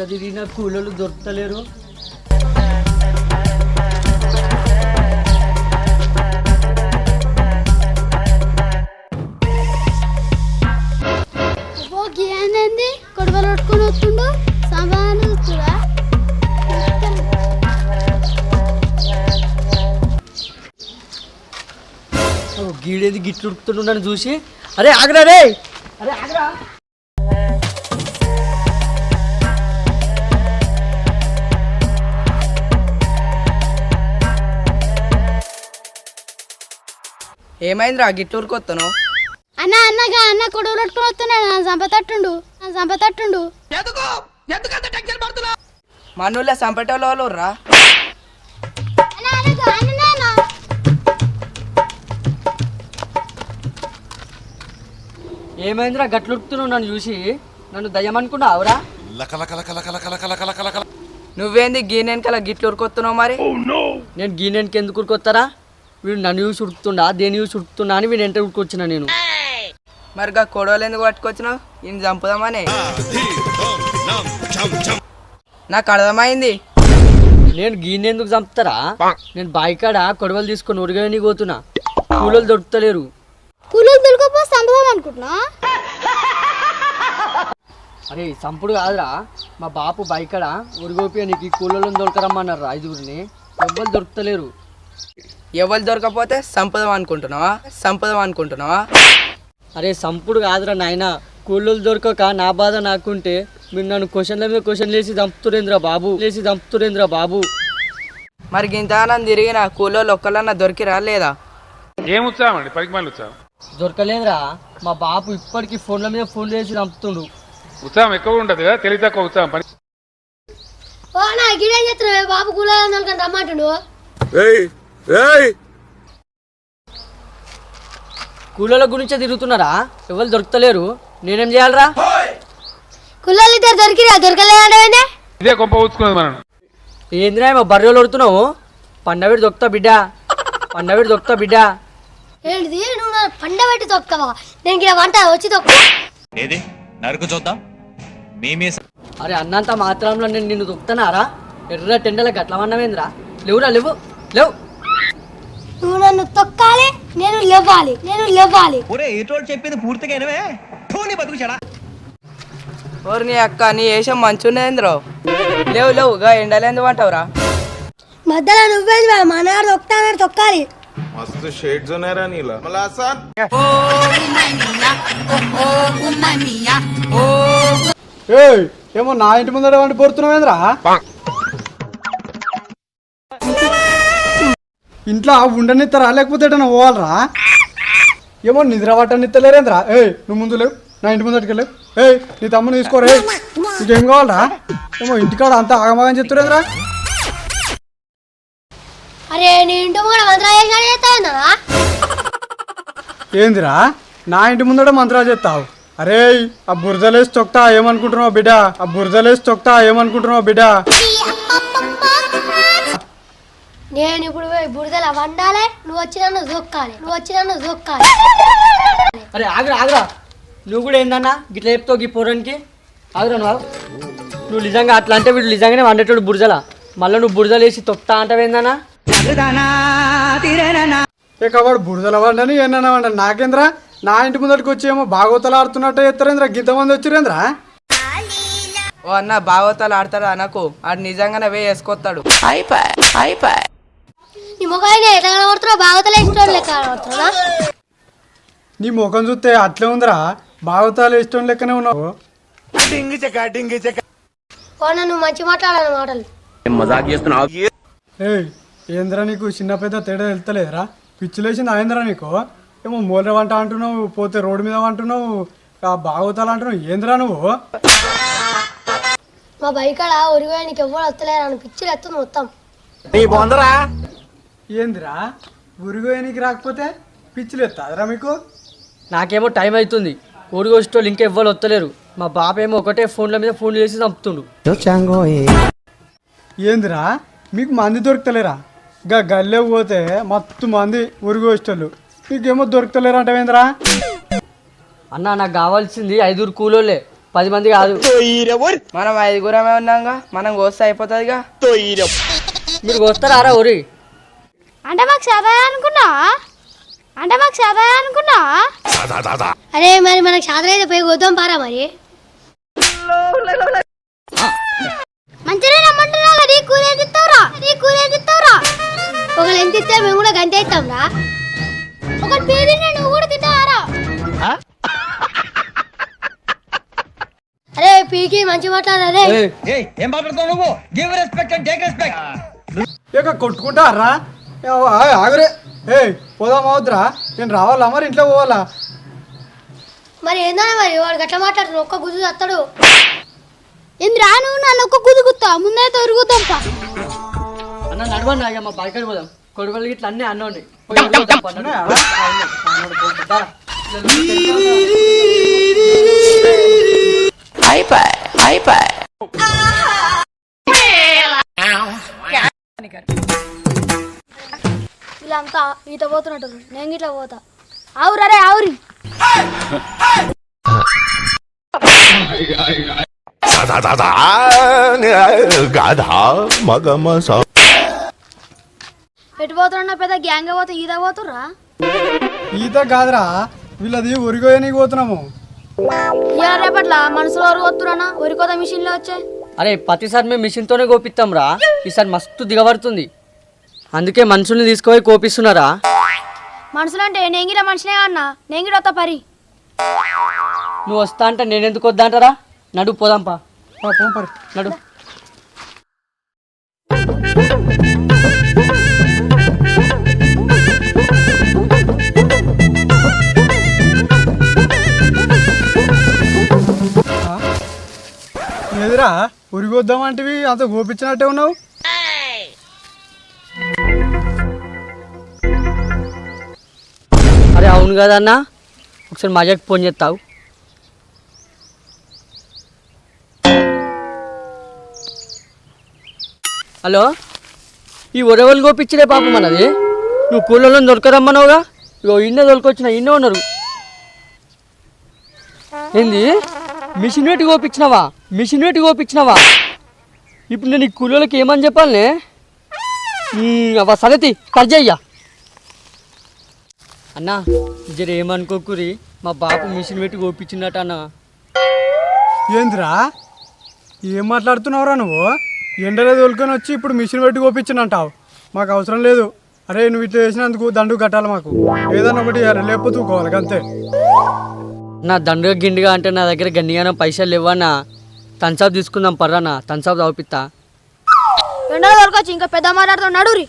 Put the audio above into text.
ఎంత తిరిగినా కూలీలు దొరుకుతలేరు కొడవలు పట్టుకొని వస్తుండు? సామాను గీడేది గిట్లు ఉడుకుతుండని చూసి. అరే ఆగరా రే! అరే ఆగరా! ఏమైందిరా? గిట్టూరు కొత్తను అన్న అన్నగా అన్న పట్టుకొని వస్తున్నాడు. నా సంపతట్టుండు నా సంపతట్టుండు మనూళ్ళ సంపటోళ్ళు రా ఏమైందిరా? గట్లు ఉడుకుతున్నావు నన్ను చూసి. నన్ను దయ్యం అనుకున్నావురా నువ్వేంది గీనెనకల గిట్లూరు కొత్తనావు మరి? నేను గీనెన్కి ఎందుకు ఉరుకొస్తారా వీడు నన్ను చూసి ఉడుకుతుండా? దేని చూసి ఉడుకుతున్నా అని వీడు ఎంట ఉడుకొచ్చిన నేను. మరి గా కొడవలు ఎందుకు పట్టుకొచ్చినావు? ఈయన చంపుదామని. నాకు అర్థమైంది నేను గీనె ఎందుకు చంపుతారా? నేను బాయికాడ కొడవలు తీసుకొని ఉరగని పోతున్నా. కూలీలు దొరుకుతలేరు. కూలీలు దొరకపోతే అనుకుంటున్నా? అరే సంపుడు కాదురా. మా బాపు బైకడ ఉరిగోపి నీకు ఈ కూలీలను దొరకరమ్మన్నారు ఐదుగురిని. ఎవ్వరు దొరుకుతలేరు. ఎవరు దొరకపోతే సంపదం అనుకుంటున్నావా? సంపదం అనుకుంటున్నావా? అరే సంపుడు కాదురా నాయన. కూలీలు దొరకక నా బాధ నాకుంటే మీరు నన్ను క్వశ్చన్ల మీద క్వశ్చన్ లేసి చంపుతురేంద్రా బాబు. లేసి చంపుతురేంద్రా బాబు. మరి ఇంతగానం తిరిగిన కూలోళ్ళు ఒక్కలన్నా దొరికిరా లేదా? ఏం ఉత్సాహం అండి? ఉత్సాహం. దొరకలేదురా. మా బాపు ఇప్పటికీ ఫోన్ల మీద ఫోన్ చేసి చంపుతుండు. ఉత్సాహం ఎక్కువ ఉంటుంది కదా? తెలివి తక్కువ ఉత్సాహం. పని ఓ నా గిడేం చేస్తున్నావు? బాబు దొరకని రమ్మంటుండు కూలీల గురించే తిరుగుతున్నారా? ఎవరు దొరుకుతలేరు? నేనేం చేయాలరా? కూలీలు ఇద్దరు దొరికిరా దొరకలేదంటే ఇదే కొంప ఊచుకున్నది మనం ఏందిరా మా బర్రెలు కొడుతున్నావు పండవిడి దొక్కుతా బిడ్డ. పండవిడి దొక్కుతా బిడ్డ. ఏంటిది? నువ్వు నా పండ పెట్టి తొక్కవా నేను ఇక్కడ వంట వచ్చి తొక్క ఏది? నరుకు చూద్దాం. మేమే అరే అన్నంత మాత్రంలో నేను నిన్ను దొక్కుతానారా ఎర్ర టెండల గట్లమన్నమేంద్రా లేవురా లేవు. లేవు. నువ్వు నన్ను తొక్కాలి నేను లెవ్వాలి నేను లెవ్వాలి ఒరే ఏటోడు చెప్పింది పూర్తిగా ఎనవే నీ అక్క నీ వేషం మంచున్నదేంద్రో లేవు లేవు గా ఎండలేందు అంటావురా. మధ్యలో నువ్వేది మా నాన్న తొక్కాలి. మస్తు షేడ్స్ ఉన్నాయరా నీలా. మళ్ళా సార్? ఏయ్ ఏమో నా ఇంటి ముందర వంటి పోరుతున్నావేంద్రా? ఇంట్లో ఉండనిస్తారా లేకపోతే ఎటన్నా పోవాలరా? ఏమో నిద్ర పట్టనిత్తలేరేంద్రా ఏయ్ నువ్వు ముందు లేవు. నా ఇంటి ముందటికి లేవు. ఏయ్ నీ తమ్ముని తీసుకోరే నీకేం కావాలరా? ఏమో ఇంటికాడ అంతా ఆగమాగం చెప్తురేంద్రా అరే నీ ఇంటి మంత్రాలు చేస్తావుందా ఏందిరా? నా ఇంటి ముందర మంత్రాలు చెప్తావు అరే ఆ బురదలేసి తొక్తా ఏమనుకుంటున్నావు బిడ్డ? ఆ బురదలేసి తొక్తా ఏమనుకుంటున్నావు బిడ్డ? నేను ఇప్పుడు పోయి బురదల వండాలి నువ్వు వచ్చి నన్ను దొక్కాలి నువ్వు వచ్చి నన్ను దొక్కాలి అరే ఆగరా ఆగరా. నువ్వు కూడా ఏందన్నా గిట్ల చెప్తావు ఈ పోరానికి? ఆగరా నువ్వు. నువ్వు నిజంగా అట్లా అంటే వీడు నిజంగానే వండేటోడు బురజల మళ్ళీ నువ్వు బురజలేసి తొక్తా అంటావేందన్నా ఇక వాడు బురదల వండని ఎన్న వండని. నాకేంద్రా? నా ఇంటి ముందరికి వచ్చి ఏమో ఆడుతున్నట్టు ఎత్తారేంద్రా గింతమంది వచ్చిరేంద్రా? ఓ అన్న బాగోతాలు ఆడతాడు? అనకు. ఆడు నిజంగానే వే వేసుకొస్తాడు. నీ ముఖం ఎట్లా కనబడుతున్నావు బాగోతలే ఇష్టం లెక్క కనబడుతున్నా నీ ముఖం చూస్తే అట్లే ఉందిరా. బాగోతాలు ఇష్టం లెక్కనే ఉన్నావు. ఓ నువ్వు మంచి మాట్లాడాలి మాటలు. ఏయ్ ఏంద్రా నీకు చిన్న పెద్ద తేడా వెళ్తలేదురా పిచ్చిలేసింది అయిందిరా నీకు? ఏమో మూల వంట అంటున్నావు పోతే రోడ్డు మీద అంటున్నావు ఆ బాగోతాలు అంటున్నావు ఏంద్రా నువ్వు? మా బైకాడ ఉరివేయనికి ఎవ్వరు వస్తలేరు అని పిచ్చిలు ఎత్తుంది మొత్తం. ఏందిరా? గురిగోయనికి రాకపోతే పిచ్చిలు ఎత్తాదిరా మీకు? నాకేమో టైం అవుతుంది ఊరికి వచ్చేటోళ్ళు ఇంకా ఎవ్వరు వస్తలేరు. మా బాపేమో ఒకటే ఫోన్ల మీద ఫోన్ చేసి చంపుతుండు. ఏందిరా? మీకు మంది దొరుకుతలేరా? గా గల్లె పోతే మత్తు మంది ఉరిగి వచ్చేటోళ్ళు. మీకేమో దొరుకుతలేరు అంటవేంద్రా అన్న నాకు కావాల్సింది ఐదుగురు కూలోళ్ళే. పది మంది కాదు. మనం ఐదుగురమే ఉన్నాంగా. మనం కోస్తే అయిపోతుందిగా. మీరు వస్తారా రా ఊరి? అంటే మాకు సదా అనుకున్నా అంటే మాకు సదా అనుకున్నా అరే మరి మనకు సాధన అయితే పోయి వద్దాం పారా మరి? మంచిగా రమ్మంటున్నా నీ కూర ఇస్తావురా నీ కూర ఒకళ్ళు ఎంత ఇస్తే మేము కూడా గంట ఒకటి పేరు నువ్వు కూడా తింటావారా? అరే పీకి మంచి మాట్లాడారే ఏయ్, ఏయ్ ఏం మాట్లాడుతావు నువ్వు? Give respect and take respect ఇక కొట్టుకుంటారా? ఆగరే ఏయ్ పోదాం అవుతురా నేను రావాలా మరి ఇంట్లో పోవాలా మరి ఏందన్నా మరి వాడు గట్ల మాట్లాడుతున్నాడు ఒక్క గుజు వస్తాడు ఏం రాను నన్ను ఒక్క గుదు గుత్తా ముందైతే ఉరుగుతాం పా అన్న నడవండి అయ్యా మా బయటకు పోదాం కొడుకులు ఇట్లా అన్నీ అన్న ఉన్నాయి వీళ్ళంతా ఈత పోతున్నట్టు నేను ఇట్లా పోతా. ఆవురు అరే ఆవురి. ఎటు పోతున్నా పెద్ద గ్యాంగ్ పోతే ఈత పోతుర్రా? ఈత కాదురా వీళ్ళది ఉరిగోయనికి పోతున్నాము. ఇవాళ రేపట్ల మనసులో వరకు వస్తున్నా ఉరికోత మిషన్లో వచ్చే అరే ప్రతిసారి మేము మిషన్తోనే కోపిస్తాం రా ఈసారి మస్తు దిగబడుతుంది. అందుకే మనుషుల్ని తీసుకుపోయి కోపిస్తున్నారా? మనుషులు అంటే నేంగిల మనిషినే అన్నా. నేంగిడ వస్తా పరి. నువ్వు వస్తా అంటే నేను ఎందుకు వద్దా అంటారా? నడు పోదాంపా పా, పోం పరి. నడు. ఏదిరా? ఉరిగొద్దామంటివి? అంత గోపించినట్టే ఉన్నావు? అరే అవును కదన్నా? ఒకసారి మజాకి ఫోన్ చేస్తావు. హలో? ఈ ఒరవలు కోపించలే పాప మనది నువ్వు కూలలో దొరకరమ్మన్నావుగా ఇగో ఇన్నే దొరికొచ్చిన ఇన్నే ఉన్నారు. ఏంది? మిషన్ పెట్టి కోపించినావా మిషన్ పెట్టి కోపించినావా ఇప్పుడు నేను ఈ కూలోళ్ళకి ఏమని చెప్పాలనే? అవ్వ సగతి కర్జయ్యా అన్నా జర ఏమనుకోకురి మా బాపు మిషన్ పెట్టి కోపించిందట అన్న. ఏందిరా? ఏం మాట్లాడుతున్నావురా నువ్వు? ఎండలో తోలుకొని వచ్చి ఇప్పుడు మిషన్ పెట్టి కోపించినంటావు మాకు అవసరం లేదు. అరే నువ్వు ఇట్లా చేసినందుకు దండు కట్టాలి మాకు. ఏదన్నా ఒకటి లేకపోతే తూకోవాలి అంతే. నా దండుగా గిండిగా అంటే నా దగ్గర గండిగానే పైసలు లేవన్నా తన్సాబ్ తీసుకుందాం పర్రానా తన్సాబ్ తాపిస్తా ఎండలో దొరకొచ్చి ఇంకా పెద్ద మాట్లాడుతున్నాడు నడురి